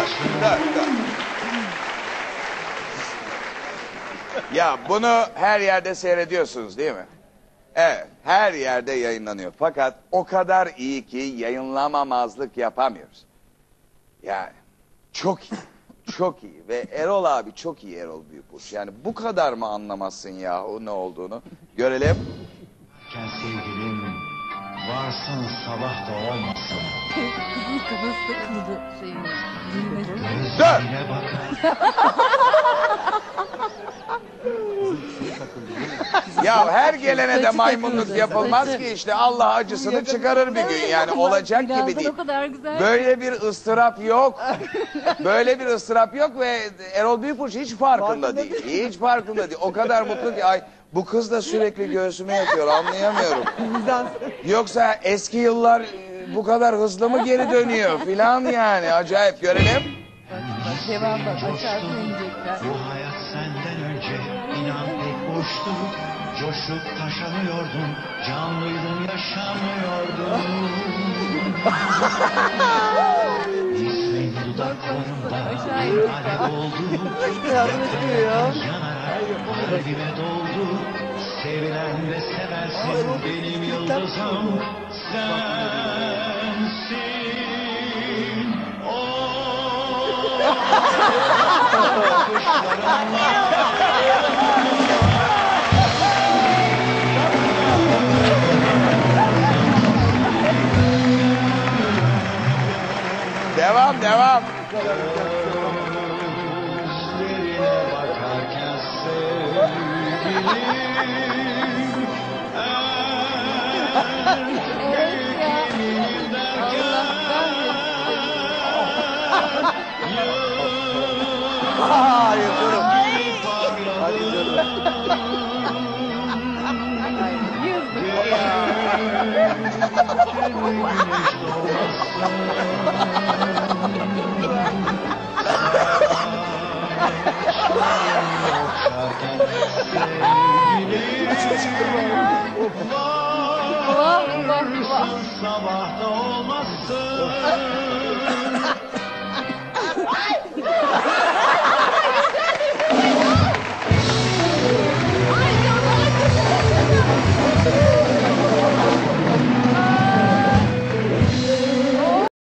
dur, dur, dur. Ya bunu her yerde seyrediyorsunuz değil mi? Evet, her yerde yayınlanıyor. Fakat o kadar iyi ki yayınlamamazlık yapamıyoruz. Yani çok iyi, çok iyi. Ve Erol abi çok iyi Erol Büyükburç. Yani bu kadar mı anlamazsın yahu ne olduğunu? Görelim. Gel sevgilim, varsın sabah da olmasın. Kafası takıldı şeyin bakar, Ya her gelene de maymunluk yapılmaz ki işte Allah acısını çıkarır bir gün yani olacak gibi değil. Böyle bir ıstırap yok. Böyle bir ıstırap yok ve Erol Büyükburç hiç farkında değil. Hiç farkında değil. O kadar mutlu ki ay bu kız da sürekli göğsüme yatıyor anlayamıyorum. Yoksa eski yıllar e, bu kadar hızlı mı geri dönüyor filan yani acayip görelim. Bak aşağısı inecekler. bu hayat senden önce inan pek boştu. Coşup taşanıyordun, canlıydın yaşamıyordun. İsmin dudaklarımda bir alev oldu. Yanarak kalbime doldu. Sevilen ve seversin benim yıldızım sensin. Devam devam. Gözlerine bakarken sevgilim Sabahta olmazsın